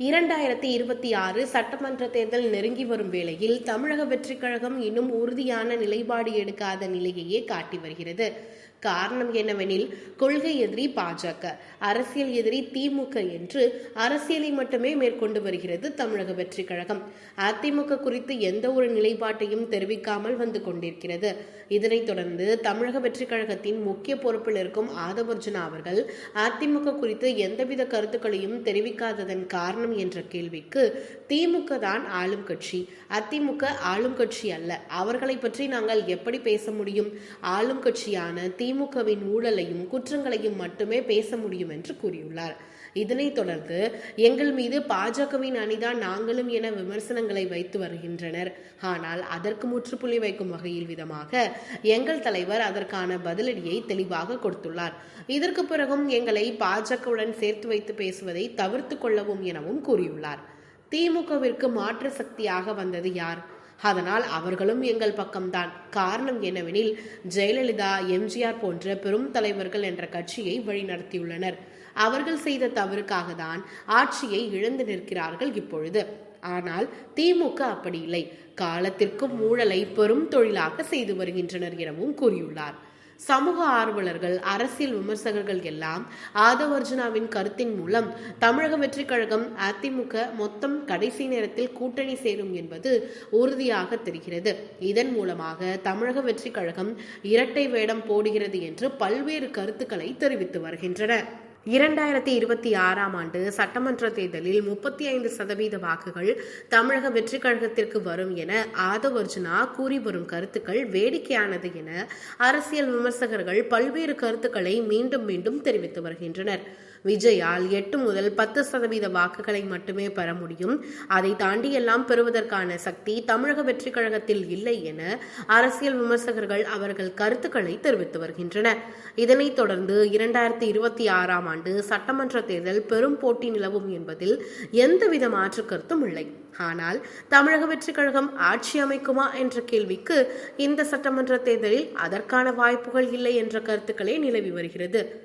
இரண்டாயிரத்தி இருபத்தி ஆறு சட்டமன்ற தேர்தல் நெருங்கி வரும் வேளையில் தமிழக வெற்றிக் கழகம் இன்னும் உறுதியான நிலைப்பாடு எடுக்காத நிலையையே காட்டி வருகிறது. காரணம் என்னவெனில் கொள்கை எதிரி பாஜக அரசியல் எதிரி திமுக என்று அரசியலை மட்டுமே மேற்கொண்டு வருகிறது தமிழக வெற்றி கழகம். அதிமுக குறித்து எந்த ஒரு நிலைப்பாட்டையும் தெரிவிக்காமல் வந்து கொண்டிருக்கிறது. இதனைத் தொடர்ந்து தமிழக வெற்றி கழகத்தின் முக்கிய பொறுப்பில் இருக்கும் ஆதவர்ஜுனா அவர்கள் அதிமுக குறித்து எந்தவித கருத்துக்களையும் தெரிவிக்காததன் காரணம் என்ற கேள்விக்கு திமுக தான் ஆளும் கட்சி அதிமுக ஆளும் கட்சி அல்ல. அவர்களை பற்றி நாங்கள் எப்படி பேச முடியும்? ஆளும் கட்சியான திமுக திமுகவின் ஊழலையும் குற்றங்களையும் மட்டுமே பேச முடியும் என்று கூறியுள்ளார். இதனைத் தொடர்ந்து எங்கள் மீது பாஜகவின் அணிதான் நாங்களும் என விமர்சனங்களை வைத்து வருகின்றனர். ஆனால் அதற்கு முற்றுப்புள்ளி வைக்கும் வகையில் விதமாக எங்கள் தலைவர் அதற்கான பதிலடியை தெளிவாக கொடுத்துள்ளார். இதற்கு பிறகும் எங்களை பாஜகவுடன் சேர்த்து வைத்து பேசுவதை தவிர்த்து கொள்ளவும் எனவும் கூறியுள்ளார். திமுகவிற்கு மாற்று சக்தியாக வந்தது யார்? அதனால் அவர்களும் எங்கள் பக்கம்தான். காரணம் என்னவெனில் ஜெயலலிதா எம்ஜிஆர் போன்ற பெரும் தலைவர்கள் என்ற கட்சியை வழிநடத்தியுள்ளனர். அவர்கள் செய்த தவறுக்காக தான் ஆட்சியை இழந்து நிற்கிறார்கள் இப்பொழுது. ஆனால் திமுக அப்படி இல்லை. காலத்திற்கும் ஊழலை பெரும் தொழிலாக செய்து வருகின்றனர் எனவும் கூறியுள்ளார். சமூக ஆர்வலர்கள் அரசியல் விமர்சகர்கள் எல்லாம் ஆதவர்ஜுனாவின் கருத்தின் மூலம் தமிழக வெற்றிக் கழகம் அதிமுக மொத்தம் கடைசி நேரத்தில் கூட்டணி சேரும் என்பது உறுதியாக தெரிகிறது. இதன் மூலமாக தமிழக வெற்றிக் கழகம் இரட்டை வேடம் போடுகிறது என்று பல்வேறு கருத்துக்களை தெரிவித்து வருகின்றன. இரண்டாயிரத்தி இருபத்தி ஆறாம் ஆண்டு சட்டமன்ற தேர்தலில் முப்பத்தி ஐந்து சதவீத வாக்குகள் தமிழக வெற்றி கழகத்திற்கு வரும் என ஆதவர்ஜுனா கூறி வரும் கருத்துக்கள் வேடிக்கையானது என அரசியல் விமர்சகர்கள் பல்வேறு கருத்துக்களை மீண்டும் மீண்டும் தெரிவித்து வருகின்றனர். விஜயால் எட்டு முதல் பத்து சதவீத வாக்குகளை மட்டுமே பெற முடியும். அதை தாண்டி எல்லாம் பெறுவதற்கான சக்தி தமிழக வெற்றி கழகத்தில் இல்லை என அரசியல் விமர்சகர்கள் அவர்கள் கருத்துக்களை தெரிவித்து வருகின்றனர். இதனைத் தொடர்ந்து இரண்டாயிரத்தி இருபத்தி ஆறாம் ஆண்டு சட்டமன்ற தேர்தல் பெரும் போட்டி நிலவும் என்பதில் எந்தவித மாற்று கருத்தும் இல்லை. ஆனால் தமிழக வெற்றிக் கழகம் ஆட்சி அமைக்குமா என்ற கேள்விக்கு இந்த சட்டமன்ற தேர்தலில் அதற்கான வாய்ப்புகள் இல்லை என்ற கருத்துக்களே நிலவி வருகிறது.